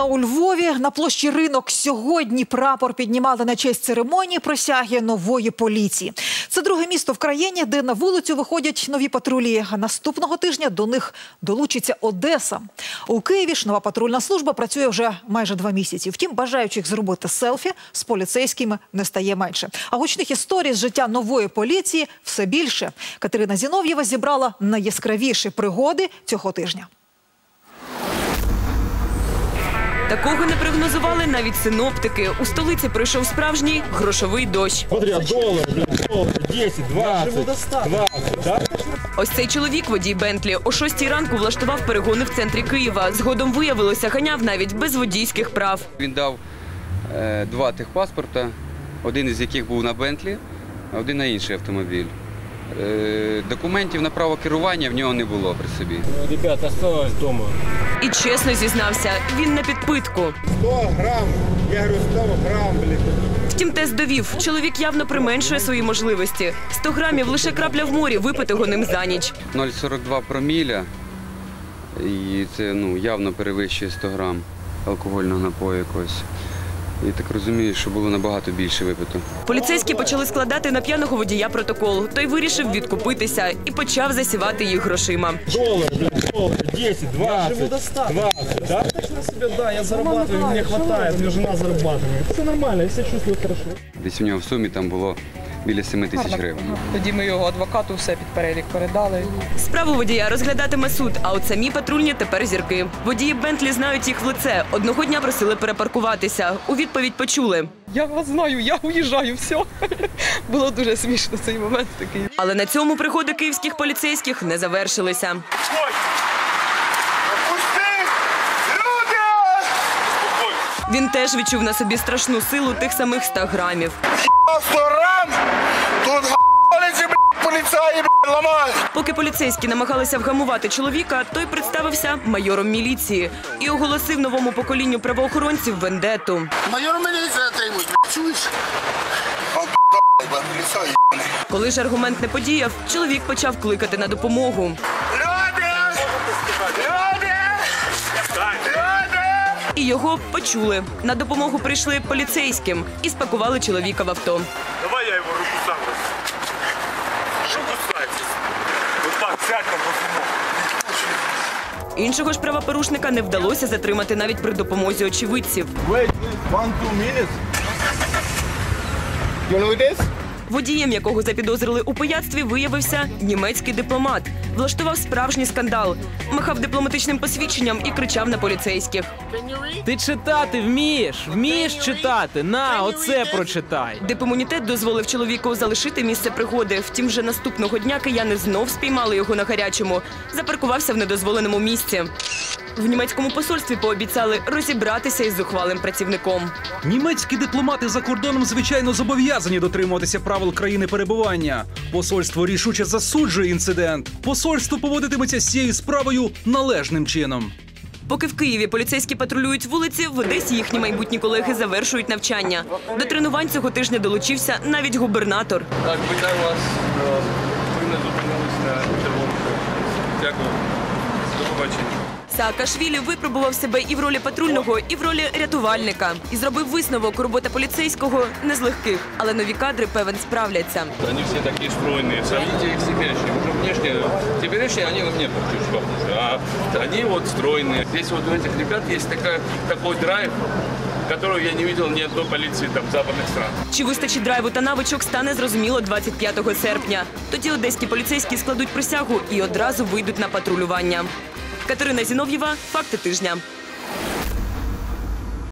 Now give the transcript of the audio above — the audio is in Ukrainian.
А у Львові на площі ринок сьогодні прапор піднімали на честь церемонії присяги нової поліції. Це друге місто в країні, де на вулицю виходять нові патрулі. А наступного тижня до них долучиться Одеса. У Києві ж нова патрульна служба працює вже майже два місяці. Втім, бажаючих зробити селфі з поліцейськими не стає менше. А гучних історій з життя нової поліції все більше. Катерина Зінов'єва зібрала найяскравіші пригоди цього тижня. Такого не прогнозували навіть синоптики. У столиці пройшов справжній грошовий дощ. Смотри, а доллар, блин, доллар, 10, 20, 20, да? Ось цей чоловік, водій Бентлі, о 6 ранку влаштував перегони в центрі Києва. Згодом виявилося, ганяв навіть без водійських прав. Він дав е, два техпаспорта, один із яких був на Бентлі, а один на інший автомобіль. Е, документів на право керування в нього не було при собі. Ребята, осталось дома. І чесно зізнався, він на підпитку. 100 грамм. Я говорю, 100 грамм, блин. Втім, тест довів, чоловік явно применшує свої можливості. 100 грамів лише крапля в морі, випитого ним за ніч. 0,42 проміля, і це ну, явно перевищує 100 грам алкогольного напою якогось. І так розумію, що було набагато більше випито. Поліцейські почали складати на п'яного водія протокол. Той вирішив відкупитися і почав засівати їх грошима. Долар, блин, доллар, 10, 20, 20, да? на себе, да, я зарабатываю, мені хватає, жена зарабатывает. Все нормально, я себе чувствую хорошо. Десь у нього в сумі там було біля 7 тисяч гривень. Тоді ми його адвокату все під перелік передали. Справу водія розглядатиме суд, а от самі патрульні тепер зірки. Водії Бентлі знають їх в лице. Одного дня просили перепаркуватися. У відповідь почули. Я вас знаю, я уїжджаю, все. Було дуже смішно цей момент такий. Але на цьому приходи київських поліцейських не завершилися. Він теж відчув на собі страшну силу тих самих 100 грамів. Блядь, ламають. Поки поліцейські намагалися вгамувати чоловіка, той представився майором міліції і оголосив новому поколінню правоохоронців вендету. Майор міліція отримують, чуєш? Коли ж аргумент не подіяв, чоловік почав кликати на допомогу. Люди! Люди! Люди! І його почули. На допомогу прийшли поліцейським і спакували чоловіка в авто. Іншого ж правопорушника не вдалося затримати навіть при допомозі очевидців. Wait, one, two minutes. You know this? Водієм, якого запідозрили у пияцтві, виявився німецький дипломат. Влаштував справжній скандал, махав дипломатичним посвідченням і кричав на поліцейських. Ти читати вмієш? Вмієш читати? На, оце прочитай. Дипімунітет дозволив чоловіку залишити місце пригоди. Втім, вже наступного дня кияни знов спіймали його на гарячому. Запаркувався в недозволеному місці. В німецькому посольстві пообіцяли розібратися із зухвалим працівником. Німецькі дипломати за кордоном звичайно зобов'язані дотримуватися правил країни перебування. Посольство рішуче засуджує інцидент. Посольство поводитиметься з цією справою належним чином. Поки в Києві поліцейські патрулюють вулиці, в Одесі їхні майбутні колеги завершують навчання. До тренувань цього тижня долучився навіть губернатор. Так, вітаю вас. Ви не зупинились на червонку. Дякую. До побачення. Саакашвілі випробував себе і в ролі патрульного, і в ролі рятувальника. І зробив висновок робота поліцейського не з легких, але нові кадри певен справляться. Они все такие стройные. Сравните их с теперешними. Уже внешне, теперешние, они мне чуть похожи. А они вот стройные. Здесь вот у этих ребят есть такая, такой драйв, которого я не видел ни одной полиции там западных стран. Чи вистачить драйву та навичок, стане зрозуміло 25 серпня. Тоді одеські поліцейські складуть присягу і одразу вийдуть на патрулювання. Катерина Зінов'єва, факти тижня.